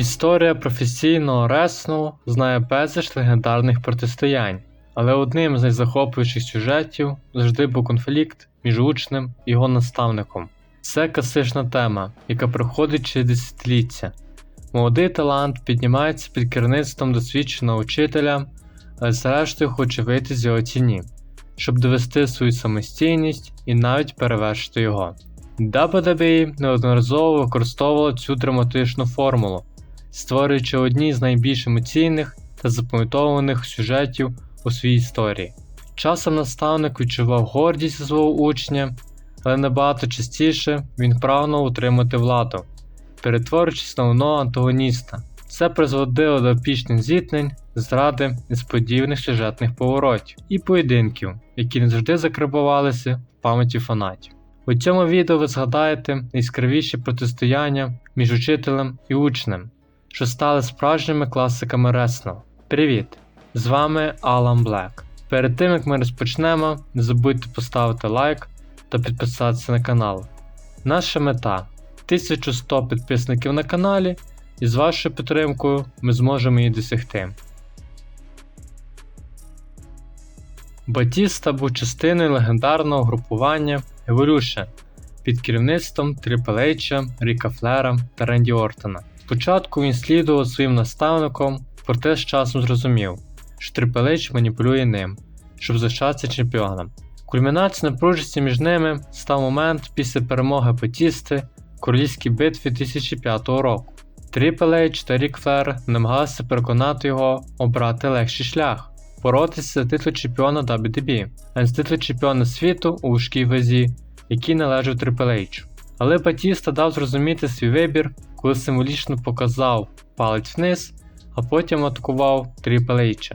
Історія професійного реслінгу знає безліч легендарних протистоянь, але одним з найзахоплюючих сюжетів завжди був конфлікт між учнем і його наставником. Це класична тема, яка проходить через десятиліття. Молодий талант піднімається під керівництвом досвідченого учителя, але зрештою хоче вийти з його тіні, щоб довести свою самостійність і навіть перевершити його. WWE неодноразово використовувала цю драматичну формулу, створюючи одні з найбільш емоційних та запам'ятованих сюжетів у своїй історії. Часом наставник відчував гордість свого учня, але набагато частіше він прагнув утримати владу, перетворюючись на одного антагоніста. Це призводило до епічних зіткнень, зради, несподіваних сюжетних поворотів і поєдинків, які не завжди закарбувалися в пам'яті фанатів. У цьому відео ви згадаєте найяскравіші протистояння між учителем і учнем, що стали справжніми класиками реслінгу. Привіт! З вами Алан Блек. Перед тим як ми розпочнемо, не забудьте поставити лайк та підписатися на канал. Наша мета 1100 підписників на каналі, і з вашою підтримкою ми зможемо її досягти. Батіста був частиною легендарного групування Evolution під керівництвом H, Ріка Флера та Ренді Ортона. Спочатку він слідував своїм наставником, проте з часом зрозумів, що Triple маніпулює ним, щоб залишатися чемпіоном. Кульмінацією напружності між ними став момент після перемоги Батісти в королівській битві 2005 року. H та Рік Флер намагалися переконати його обрати легший шлях, боротися за титул чемпіона WWE, а не за титул чемпіона світу у важкій вазі, який належав H. Але Батіста дав зрозуміти свій вибір, коли символічно показав палець вниз, а потім атакував Triple H.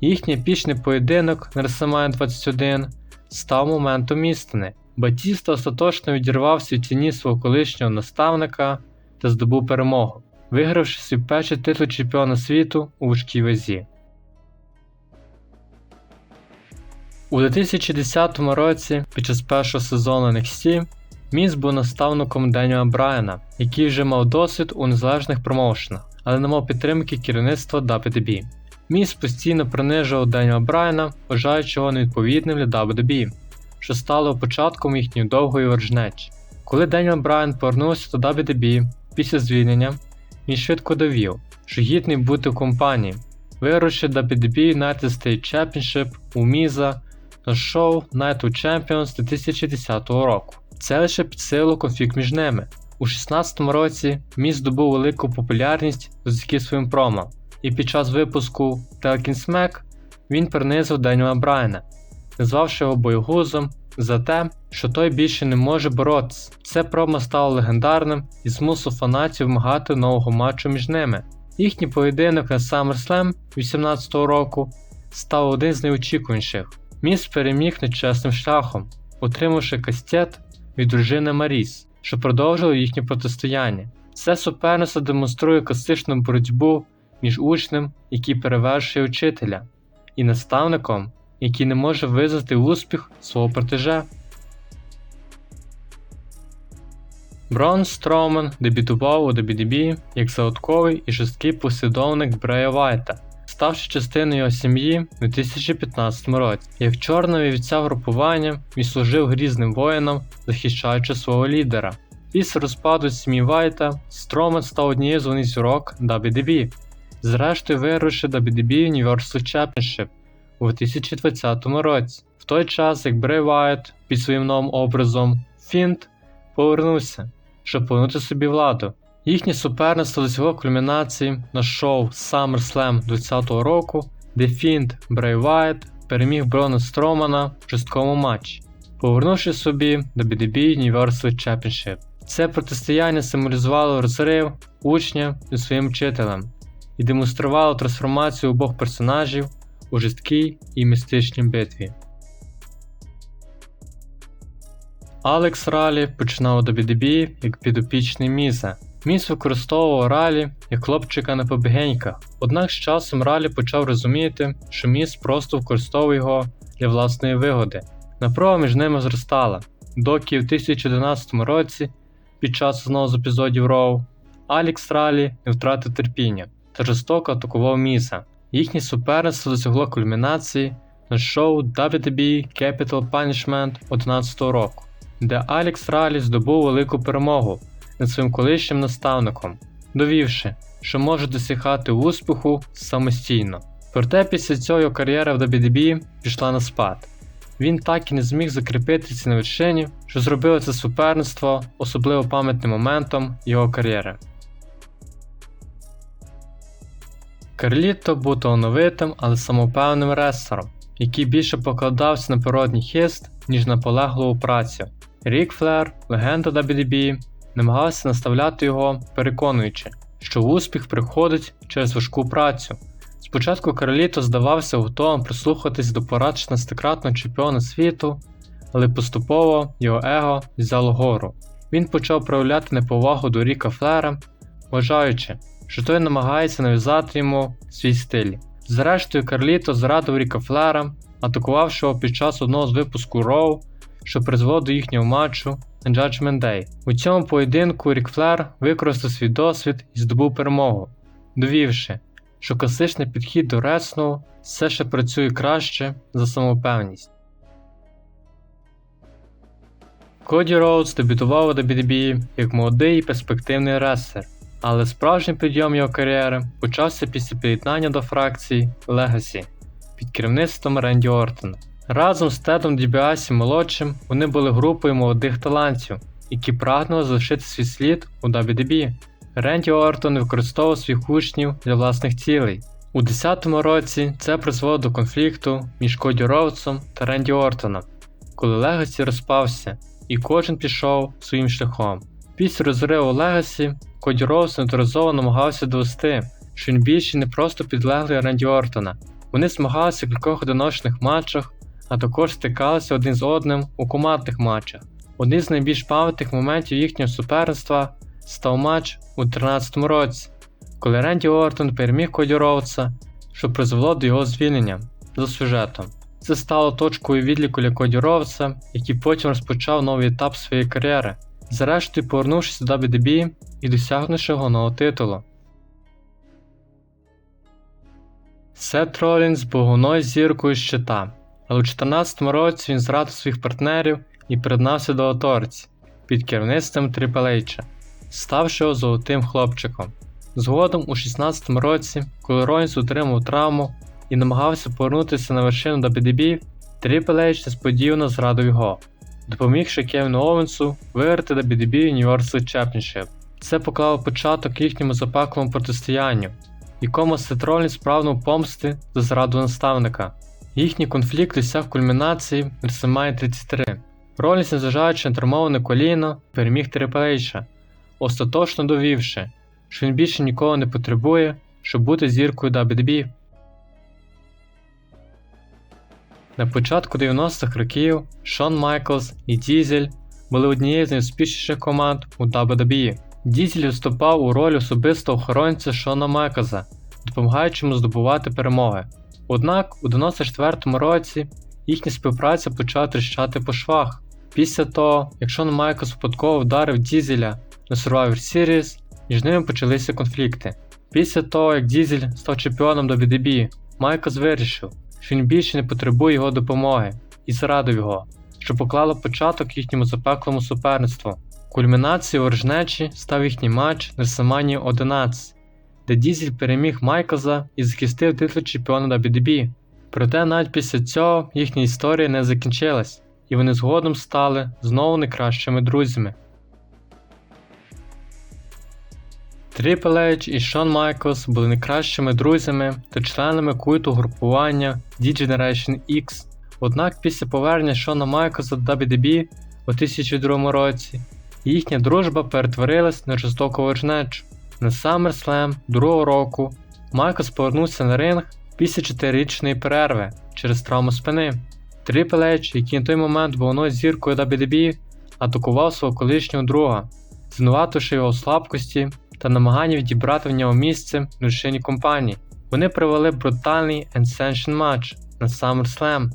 Їхній епічний поєдинок на WrestleMania 21 став моментом істини. Батіста остаточно відірвався від тіні свого колишнього наставника та здобув перемогу, вигравши свій перший титул чемпіона світу у важкій вазі. У 2010 році, під час першого сезону NXT, Міс був наставником Деніела Брайана, який вже мав досвід у незалежних промоушенах, але не мав підтримки керівництва WWE. Міс постійно принижував Деніела Брайана, вважаючи його невідповідним для WWE, що стало початком їхньої довгої ворожнечі. Коли Деніел Брайан повернувся до WWE після звільнення, він швидко довів, що гідний бути в компанії, вигравши WWE United States Championship у Міза на шоу Night of Champions 2010 року. Це лише підсилило конфлікт між ними. У 2016 році Міс здобув велику популярність завдяки своїм промо, і під час випуску Телкін Смек він принизив Деніела Брайана, назвавши його боєгузом за те, що той більше не може боротися. Це промо стало легендарним і змусив фанатів вимагати нового матчу між ними. Їхній поєдинок на SummerSlam 2018 року став один з найочікуваніших. Міс переміг нечесним шляхом, отримавши кастет від дружини Маріс, що продовжило їхнє протистояння. Це суперництво демонструє класичну боротьбу між учнем, який перевершує учителя, і наставником, який не може визнати успіх свого протеже. Брон Строумен дебютував у WWE як загадковий і жорсткий послідовник Брея Вайта, ставши частиною сім'ї у 2015 році. Як чорна вівця групування він служив грізним воїнам, захищаючи свого лідера. Після розпаду сім'ї Вайта Стромен став однією з зірок WWE, зрештою вигравши WWE Universal Championship у 2020 році. В той час, як Брей Вайт під своїм новим образом Фінт повернувся, щоб повернути собі владу. Їхнє суперництво досягло кульмінації на шоу SummerSlam 2020 року, де Фінт Брей Вайт переміг Брона Стромана в жорсткому матчі, повернувши собі WWE Universal Championship. Це протистояння символізувало розрив учня зі своїм вчителем і демонструвало трансформацію обох персонажів у жорсткій і містичній битві. Алекс Ралі починав у WWE як підопічний Міза. Міс використовував Ралі як хлопчика на побігеньках, однак з часом Ралі почав розуміти, що Міс просто використовує його для власної вигоди. Напруга між ними зростала, доки в 2011 році, під час одного з епізодів Роу, Алікс Ралі не втратив терпіння та жорстоко атакував Міса. Їхнє суперництво досягло кульмінації на шоу WWE Capital Punishment 11 року, де Алікс Ралі здобув велику перемогу над своїм колишнім наставником, довівши, що може досягати успіху самостійно. Проте після цього його кар'єра в WWE пішла на спад. Він так і не зміг закріпитися на вершині, що зробило це суперництво особливо пам'ятним моментом його кар'єри. Карліто був талановитим, але самовпевненим рестлером, який більше покладався на природний хист, ніж на полеглу працю. Рік Флер, легенда WWE, намагався наставляти його, переконуючи, що успіх приходить через важку працю. Спочатку Карліто здавався готовим прислухатись до порад 16-кратного чемпіона світу, але поступово його его взяло гору. Він почав проявляти неповагу до Ріка Флера, вважаючи, що той намагається нав'язати йому свій стиль. Зрештою, Карліто зрадив Ріка Флера, атакувавши його під час одного з випуску Роу, що призвело до їхнього матчу Judgment Day. У цьому поєдинку Рік Флер використав свій досвід і здобув перемогу, довівши, що класичний підхід до ресну все ще працює краще за самопевність. Коді Роудс дебютував у WWE як молодий і перспективний рестлер, але справжній підйом його кар'єри почався після приєднання до фракції Legacy під керівництвом Ренді Ортона. Разом з Тедом Дібіасі молодшим вони були групою молодих талантів, які прагнули залишити свій слід у WWE. Ренді Ортон використовував своїх учнів для власних цілей. У 10-му році це призвело до конфлікту між Коді Роудсом та Ренді Ортоном, коли Легасі розпався, і кожен пішов своїм шляхом. Після розриву Легасі Коді Роудс неодноразово намагався довести, що він більше не просто підлеглий Ренді Ортона. Вони змагалися в кількох одиночних матчах, а також стикалися один з одним у командних матчах. Один з найбільш пам'ятних моментів їхнього суперництва став матч у 2013 році, коли Ренді Ортон переміг Коді Роудса, що призвело до його звільнення за сюжетом. Це стало точкою відліку для Коді Роудса, який потім розпочав новий етап своєї кар'єри, зрештою повернувшись до WWE і досягнувши головного титулу. Сет Ролінс був головною зіркою щита, але у 2014 році він зрадив своїх партнерів і приєднався до Оторці під керівництвом H, ставши його золотим хлопчиком. Згодом у 2016 році, коли Ролінс отримав травму і намагався повернутися на вершину WWE, Triple H несподівано зрадив його, допомігши Кевіну Оуенсу виграти WWE Universal Championship. Це поклало початок їхньому запеклому протистоянню, якому Сет Ролінс прагнув помсти за зраду наставника. Їхній конфлікт досяг кульмінації WrestleMania 33. Ролінс, незважаючи на травмоване коліно, переміг Трипелейша, остаточно довівши, що він більше нікого не потребує, щоб бути зіркою WWE. На початку 90-х років Шон Майклс і Дізель були однією з найуспішніших команд у WWE. Дізель виступав у ролі особистого охоронця Шона Майклза, допомагаючи йому здобувати перемоги. Однак у 94-му році їхня співпраця почала тріщати по швах. Після того, як Шон Майклс випадково вдарив Дізеля на Survivor Series, між ними почалися конфлікти. Після того, як Дізель став чемпіоном до WWE, Майклс вирішив, що він більше не потребує його допомоги і зрадив його, що поклало початок їхньому запеклому суперництву. Кульмінацією ворожнечі став їхній матч на WrestleMania 11, де Дізель переміг Майклза і захистив титул чемпіона WWE. Проте навіть після цього їхня історія не закінчилась, і вони згодом стали знову найкращими друзями. Triple H і Шон Майклс були найкращими друзями та членами культу групування D-Generation X. Однак після повернення Шона Майклса до WWE у 2002 році їхня дружба перетворилась на жорстоку ворожнечу. На SummerSlam другого року Майклс повернувся на ринг після 4-річної перерви через травму спини. Triple H, який на той момент був одною зіркою WWE, атакував свого колишнього друга, звинувативши його у слабкості та намаганні відібрати в нього місце в вершині компанії. Вони провели брутальний Ascension матч на SummerSlam,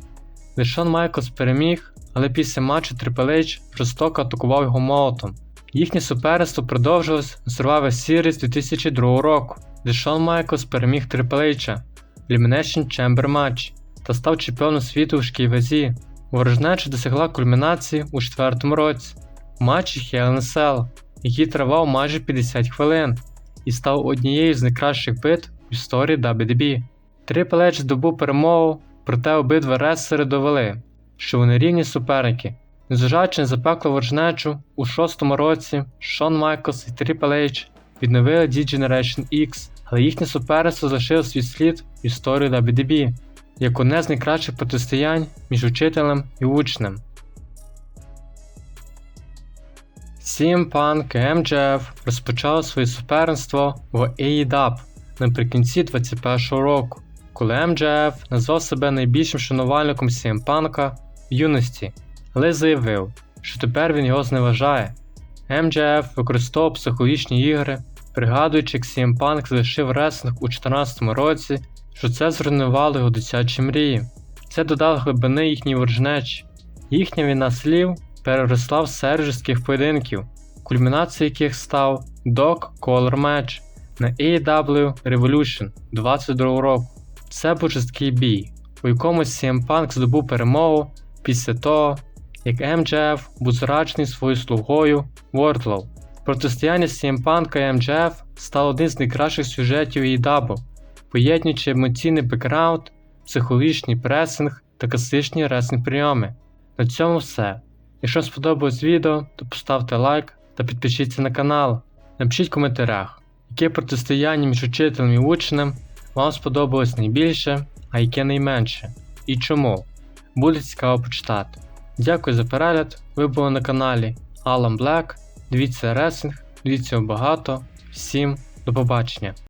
де Шон Майклс переміг, але після матчу Triple H жорстоко атакував його молотом, Їхнє суперництво продовжилось на Survivor Series 2002 року, де Шон Майклс переміг H в Elimination Chamber матч та став чемпіоном світу у важкій вазі. Ворожнеча досягла кульмінації у четвертому році в матчі Hell in a Cell, який тривав майже 50 хвилин і став однією з найкращих битв в історії WWE. Triple H здобув перемогу, проте обидва рестлери довели, що вони рівні суперники. Незважаючи на запеклу ворожнечу, у шостому році Шон Майклс і Triple H відновили D-Generation X, але їхнє суперництво залишило свій слід в історії WWE, як одне з найкращих протистоянь між учителем і учнем. CM Punk і MJF розпочали своє суперництво в AEW наприкінці 21-го року, коли MJF назвав себе найбільшим шанувальником CM Punk в юності, але заявив, що тепер він його зневажає. MJF використовував психологічні ігри, пригадуючи, як CM Punk залишив реслинг у 2014 році, що це зруйнувало його дитячі мрії. Це додало глибини їхній ворожнечі. Їхня війна слів переросла в серію жорстких поєдинків, кульмінацією яких став Dog Collar Match на AEW Revolution 22 року. Це був жорсткий бій, у якому CM Punk здобув перемогу після того, як MJF був зраджений своєю слугою Wardlow. Протистояння CM Punk і MJF стало одним з найкращих сюжетів AEW, поєднуючи емоційний бекграунд, психологічний пресинг та класичні реслінг прийоми. На цьому все. Якщо сподобалось відео, то поставте лайк та підпишіться на канал. Напишіть в коментарях, яке протистояння між учителем і учнем вам сподобалось найбільше, а яке найменше, і чому. Буде цікаво почитати. Дякую за перегляд. Ви були на каналі Alan Black. Дивіться ресинг, дивіться багато. Всім до побачення!